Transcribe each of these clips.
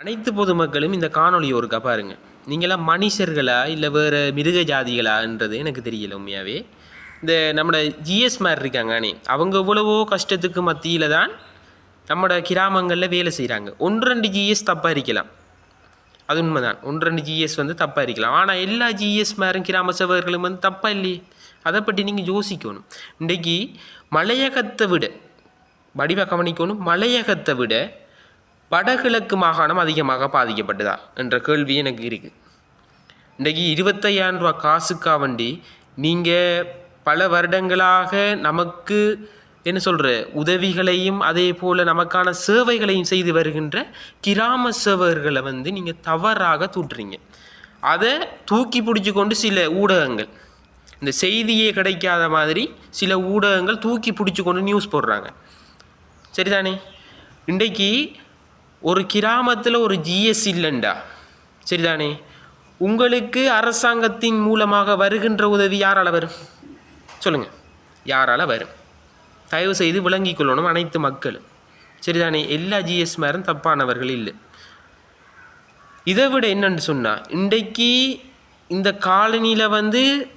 அனைத்து பொதுமக்களும் இந்த காணொளி ஒருக்கா பாருங்க. நீங்களாம் மனுஷர்களா இல்லை வேறு மிருக ஜாதிகளான்றது எனக்கு தெரியல உண்மையாகவே இந்த நம்மளோட ஜிஎஸ் மாதிரி இருக்காங்க அவங்க எவ்வளவோ கஷ்டத்துக்கு மத்தியில் தான் நம்மளோட கிராமங்களில் வேலை செய்கிறாங்க ஒன்று ரெண்டு ஜிஎஸ் தப்பாக இருக்கலாம். அது உண்மைதான். ஒன்று ரெண்டு ஜிஎஸ் வந்து தப்பாக இருக்கலாம். ஆனால் எல்லா ஜிஎஸ் மாரும் கிராம சபைகளும் வந்து தப்பாக இல்லையே? அதை பற்றி நீங்கள் யோசிக்கணும். இன்றைக்கி மலையகத்தை விட வடிவ கவனிக்கணும் மலையகத்தை விட வடகிழக்கு மாகாணம் அதிகமாக பாதிக்கப்பட்டதா என்ற கேள்வி எனக்கு இருக்குது இன்றைக்கி இருபத்தையாயிரம் ரூபா காசுக்கா வண்டி நீங்கள் பல வருடங்களாக நமக்கு என்ன சொல்கிற உதவிகளையும் அதே போல் நமக்கான சேவைகளையும் செய்து வருகின்ற கிராம சேவர்களை வந்து நீங்கள் தவறாக தூட்டுறீங்க அதை தூக்கி பிடிச்சி கொண்டு சில ஊடகங்கள் இந்த செய்தியே கிடைக்காத மாதிரி சில ஊடகங்கள் தூக்கி பிடிச்சி கொண்டு நியூஸ் போடுறாங்க. சரிதானே? இன்றைக்கு ஒரு கிராமத்தில் ஒரு ஜிஎஸ் இல்லைண்டா. சரிதானே? உங்களுக்கு அரசாங்கத்தின் மூலமாக வருகின்ற உதவி யாரால் வரும்? சொல்லுங்கள் யாரால் வரும்? தயவு செய்து விளங்கிக் கொள்ளணும் அனைத்து மக்களும். சரிதானே? எல்லா ஜிஎஸ் மாரும் தப்பானவர்கள் இல்லை. இதை விட என்னன்னு சொன்னால் இன்றைக்கு இந்த காலனியில் வந்து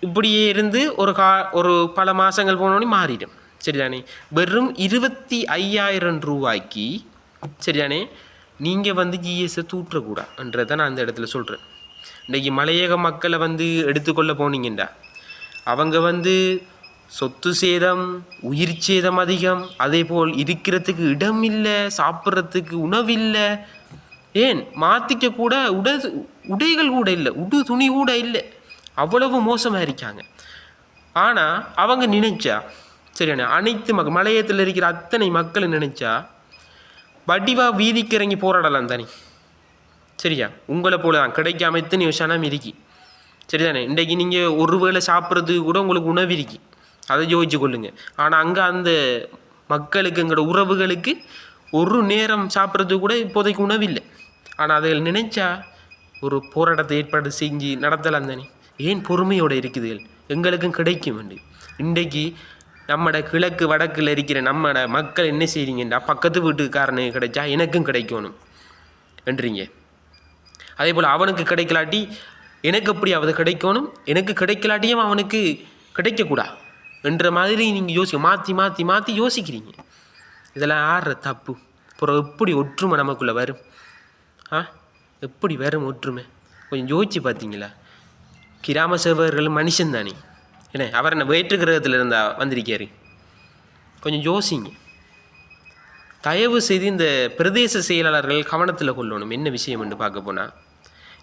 இப்படியே இருந்து ஒரு கா ஒரு பல மாதங்கள் போனோடனே மாறிடும். சரிதானே? வெறும் இருபத்தி ஐயாயிரம் ரூபாய்க்கு சரியானே? நீங்கள் வந்து ஜிஎஸ்ஸை தூற்றக்கூடாதுன்றதை நான் அந்த இடத்துல சொல்கிறேன் இன்றைக்கி மலையக மக்களை வந்து எடுத்துக்கொள்ள போனீங்கண்டா. அவங்க வந்து சொத்து சேதம் உயிர் சேதம் அதிகம் அதே போல் இருக்கிறதுக்கு இடம் இல்லை சாப்பிட்றதுக்கு உணவில்லை. ஏன்? மாற்றிக்க கூட உட உடைகள் கூட இல்லை உடு துணி கூட இல்லை. அவ்வளவு மோசமாக இருக்காங்க. ஆனால் அவங்க நினைச்சா சரியாண்ணே அனைத்து மக் மலையத்தில் இருக்கிற அத்தனை மக்கள் நினைச்சா வடிவாக வீதிக்கு இறங்கி போராடலாம் தானே? சரியா? உங்களை போல தான் கிடைக்காம எத்தனை விஷயம் இருக்கி சரிதானே? இன்றைக்கு நீங்கள் ஒரு வேளை சாப்பிட்றது கூட உங்களுக்கு உணவு இருக்கு. அதை யோசிச்சு கொள்ளுங்கள் ஆனால் அங்கே அந்த மக்களுக்கு எங்களோட உறவுகளுக்கு ஒரு நேரம் சாப்பிட்றது கூட இப்போதைக்கு உணவில்லை ஆனால் அதை நினைச்சா ஒரு போராட்டத்தை ஏற்பாடு செஞ்சு நடத்தலாம் தானே? ஏன் பொறுமையோடு இருக்குதுகள்? எங்களுக்கும் கிடைக்கும் வேண்டு இன்றைக்கு நம்மட கிழக்கு வடக்கில் இருக்கிற நம்மட மக்கள் என்ன செய்கிறீங்கன்றா பக்கத்து வீட்டுக்காரனுக்கு கிடைச்சா எனக்கும் கிடைக்கணும். என்றீங்க. அதே போல் அவனுக்கு கிடைக்கலாட்டி எனக்கு எப்படியாவது கிடைக்கணும்? எனக்கு கிடைக்கலாட்டியும் அவனுக்கு கிடைக்கக்கூடா? என்ற மாதிரி நீங்கள் யோசி மாற்றி மாற்றி மாற்றி யோசிக்கிறீங்க. இதெல்லாம் ஆடுற தப்பு? அப்புறம் எப்படி ஒற்றுமை நமக்குள்ளே வரும்? ஆ? எப்படி வரும் ஒற்றுமை? கொஞ்சம் யோசிச்சு பார்த்தீங்களா கிராம சேவகர்கள் மனுஷன் தானே என்ன அவர் என்ன வேற்று கிரகத்தில் இருந்தால் வந்திருக்காரு கொஞ்சம் யோசிங்க. தயவு செய்து இந்த பிரதேச செயலாளர்கள் கவனத்தில் கொள்ளணும். என்ன விஷயம் என்று பார்க்க போனால்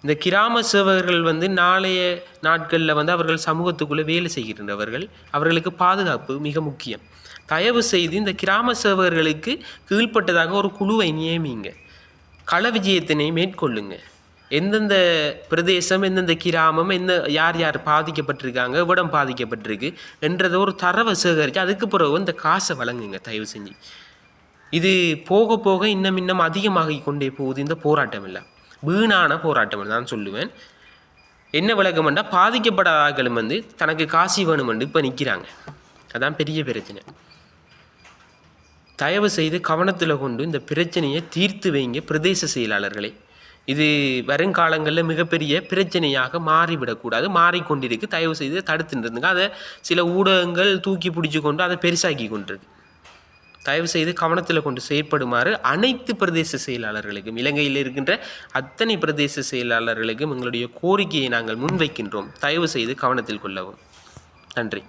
இந்த கிராம சேவகர்கள் வந்து நாளைய நாட்களில் வந்து அவர்கள் சமூகத்துக்குள்ளே வேலை செய்கின்றவர்கள் அவர்களுக்கு பாதுகாப்பு மிக முக்கியம். தயவு செய்து இந்த கிராம சேவகர்களுக்கு கீழ்ப்பட்டதாக ஒரு குழுவை நியமிங்க. கள விஜயத்தினை மேற்கொள்ளுங்கள் எந்தெந்த பிரதேசம் எந்தெந்த கிராமம் எந்த யார் யார் பாதிக்கப்பட்டிருக்காங்க எவ்விடம் பாதிக்கப்பட்டிருக்கு என்றதை ஒரு தரவை சேகரித்து அதுக்கு பிறகு இந்த காசை வழங்குங்க தயவு செஞ்சு. இது போக போக இன்னும் இன்னும் அதிகமாகி கொண்டே போகுது இந்த போராட்டம் இல்லை வீணான போராட்டம் தான் சொல்லுவேன். என்ன விளக்கம்னா பாதிக்கப்படாத ஆட்களும் வந்து தனக்கு காசி வேணுமென்று இப்போ நிற்கிறாங்க அதான் பெரிய பிரச்சனை. தயவு செய்து கவனத்தில் கொண்டு இந்த பிரச்சனையை தீர்த்து வைங்க பிரதேச செயலாளர்களை. இது வருங்காலங்களில் மிகப்பெரிய பிரச்சனையாக மாறிவிடக்கூடாது. மாறிக்கொண்டிருக்கு. தயவு செய்து தடுத்துருந்துங்க அதை சில ஊடகங்கள் தூக்கி பிடிச்சி கொண்டு அதை பெருசாக்கி கொண்டிருக்கு. தயவு செய்து கவனத்தில் கொண்டு செயற்படுமாறு அனைத்து பிரதேச செயலாளர்களுக்கும் இலங்கையில் இருக்கின்ற அத்தனை பிரதேச செயலாளர்களுக்கும் எங்களுடைய கோரிக்கையை நாங்கள் முன்வைக்கின்றோம். தயவு செய்து கவனத்தில் கொள்ளவும். நன்றி.